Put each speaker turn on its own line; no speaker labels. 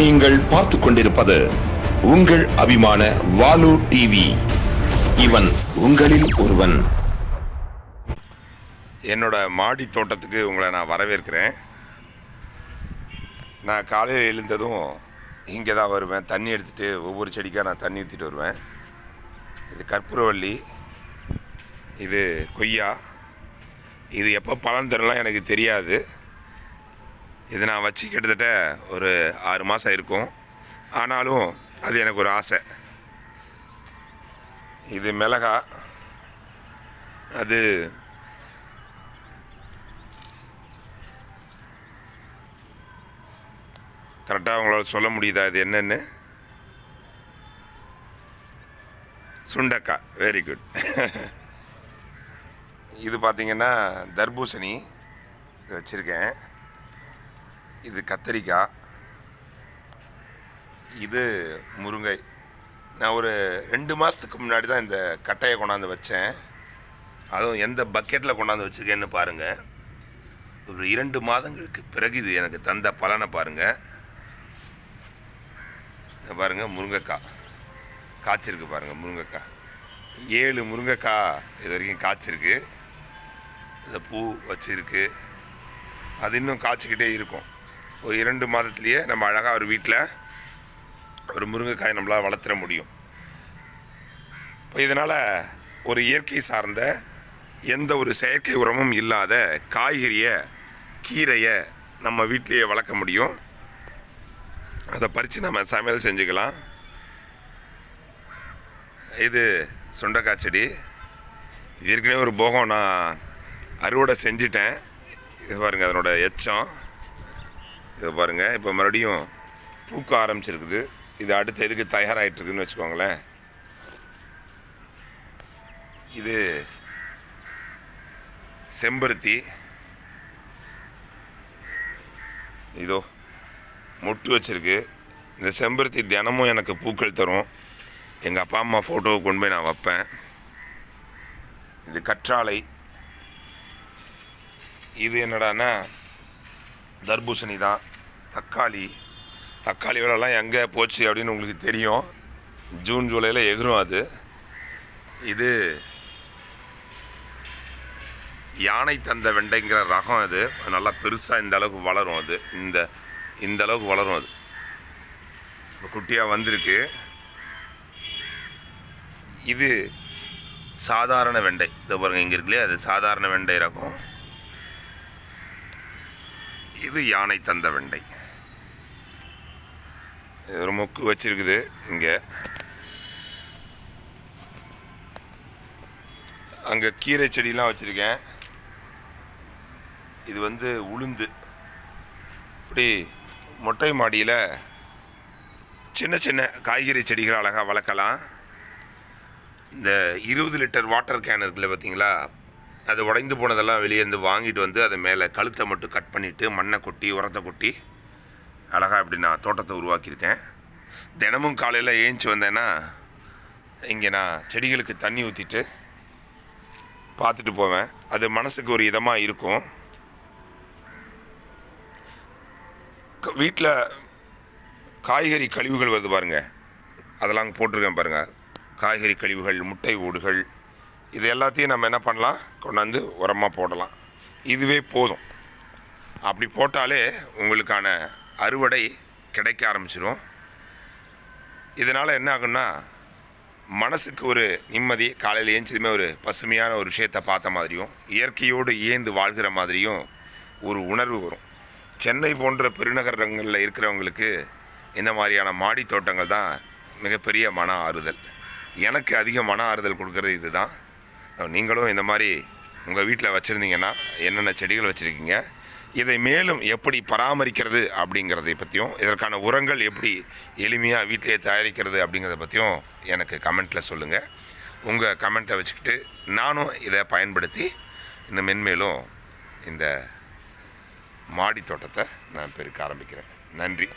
நீங்கள் பார்த்து கொண்டிருப்பது உங்கள் அபிமான வாலு டிவி. இவன் உங்களில் ஒருவன்.
என்னோட மாடி தோட்டத்துக்கு உங்களை நான் வரவேற்கிறேன். நான் காலையில் எழுந்ததும் இங்கே தான் வருவேன். தண்ணி எடுத்துகிட்டு ஒவ்வொரு செடிக்காக நான் தண்ணி ஊற்றிட்டு வருவேன். இது கற்பூரவள்ளி. இது கொய்யா. இது எப்போ பலன் தரலாம் எனக்கு தெரியாது. இது நான் வச்சு கிட்டத்தட்ட ஒரு ஆறு மாதம் இருக்கும் ஆனாலும் அது எனக்கு ஒரு ஆசை. இது மிளகா. அது கரெக்டாக உங்களால் சொல்ல முடியுதா? இது என்னன்னு? சுண்டக்காய். வெரி குட் இது பார்த்தீங்கன்னா தர்பூசணி. இது வச்சுருக்கேன். இது கத்தரிக்காய். இது முருங்கை. நான் ஒரு ரெண்டு மாதத்துக்கு முன்னாடி தான் இந்த கட்டையை கொண்டாந்து வச்சேன். அதுவும் எந்த பக்கெட்டில் கொண்டாந்து வச்சுருக்கேன்னு பாருங்கள் ஒரு இரண்டு மாதங்களுக்கு பிறகு இது எனக்கு தந்த பலனை பாருங்கள் பாருங்கள் முருங்கைக்காய். காய்ச்சிருக்கு பாருங்கள் முருங்கைக்காய். ஏழு முருங்கைக்காய் இது வரைக்கும் காய்ச்சிருக்கு. இந்த பூ வச்சிருக்கு. அது இன்னும் காய்ச்சிக்கிட்டே இருக்கும். ஒரு இரண்டு மாதத்துலேயே நம்ம அழகாக ஒரு வீட்டில் ஒரு முருங்கைக்காய் நம்மளால் வளர்த்துற முடியும். இப்போ இதனால் ஒரு இயற்கை சார்ந்த எந்த ஒரு செயற்கை உரமும் இல்லாத காய்கறியை கீரையை நம்ம வீட்டிலேயே வளர்க்க முடியும். அதை பறித்து நம்ம சமையல் செஞ்சுக்கலாம். இது சுண்டைக்காய் செடி. ஏற்கனவே ஒரு போகம் நான் அறுவடை செஞ்சிட்டேன். இது பாருங்கள் அதனோட எச்சம். இதை பாருங்கள் இப்போ மறுபடியும் பூக்க ஆரம்பிச்சிருக்குது. இது அடுத்த இதுக்கு தயாராகிட்டுருக்குன்னு வச்சுக்கோங்களேன். இது செம்பருத்தி. இதோ மொட்டு வச்சுருக்கு. இந்த செம்பருத்தி தினமும் எனக்கு பூக்கள் தரும். எங்கள் அப்பா அம்மா ஃபோட்டோவை கொண்டு போய் நான் வைப்பேன். இது கற்றாழை. இது என்னடான்னா தர்பூசணி தான் தக்காளி. தக்காளி விலைலாம் எங்கே போச்சு அப்படின்னு உங்களுக்கு தெரியும். ஜூன் ஜூலையில் எகிரும் அது. இது யானை தந்த வெண்டைங்கிற ரகம் அது. நல்லா பெருசாக இந்த அளவுக்கு வளரும் அது. இந்த இந்த அளவுக்கு வளரும் அது. இப்போ குட்டியாக வந்திருக்கு. இது சாதாரண வெண்டை. இதை பாருங்க இங்கே இருக்குல்லையே அது சாதாரண வெண்டை ரகம். இது யானை தந்த வெண்டை. இது ஒரு மொக்கு வச்சிருக்குது இங்கே. அங்கே கீரை செடியெலாம் வச்சுருக்கேன். இது வந்து உளுந்து. இப்படி மொட்டை மாடியில் சின்ன சின்ன காய்கறி செடிகள் அழகாக வளர்க்கலாம். இந்த இருபது லிட்டர் வாட்டர் கேன் இருக்குல்ல பார்த்தீங்களா அது உடைந்து போனதெல்லாம் வெளியே இருந்து வாங்கிட்டு வந்து அதை மேலே கழுத்தை மட்டும் கட் பண்ணிவிட்டு மண்ணை கொட்டி உரத்தை கொட்டி அழகாக இப்படி நான் தோட்டத்தை உருவாக்கியிருக்கேன். தினமும் காலையில் ஏஞ்சி வந்தேன்னா இங்கே நான் செடிகளுக்கு தண்ணி ஊற்றிட்டு பார்த்துட்டு போவேன். அது மனசுக்கு ஒரு இதமாக இருக்கும். வீட்டில் காய்கறி கழிவுகள் வருது பாருங்கள் அதெல்லாம் போட்டிருக்கேன் பாருங்கள் காய்கறி கழிவுகள் முட்டை ஓடுகள் இது எல்லாத்தையும் நம்ம என்ன பண்ணலாம்? கொண்டாந்து உரமாக போடலாம். இதுவே போதும். அப்படி போட்டாலே உங்களுக்கான அறுவடை கிடைக்க ஆரம்பிச்சிடும் இதனால் என்ன ஆகும்னா மனசுக்கு ஒரு நிம்மதி காலையில் ஏஞ்சதுமே ஒரு பசுமையான ஒரு விஷயத்தை பார்த்த மாதிரியும் இயற்கையோடு இயந்து வாழ்கிற மாதிரியும் ஒரு உணர்வு வரும். சென்னை போன்ற பெருநகரங்களில் இருக்கிறவங்களுக்கு இந்த மாதிரியான மாடி தோட்டங்கள் தான் மிகப்பெரிய மன ஆறுதல். எனக்கு அதிக மன ஆறுதல் கொடுக்கறது இதுதான். நீங்களும் இந்த மாதிரி உங்கள் வீட்டில் வச்சுருந்தீங்கன்னா என்னென்ன செடிகள் வச்சுருக்கீங்க இதை மேலும் எப்படி பராமரிக்கிறது அப்படிங்கிறதை பற்றியும் இதற்கான உரங்கள் எப்படி எளிமையாக வீட்டிலே தயாரிக்கிறது அப்படிங்கிறத பற்றியும் எனக்கு கமெண்ட்டில் சொல்லுங்கள் உங்கள் கமெண்ட்டை வச்சுக்கிட்டு நானும் இதை பயன்படுத்தி இன்னும் மென்மேலும் இந்த மாடி தோட்டத்தை நான் பெருக்க ஆரம்பிக்கிறேன். நன்றி.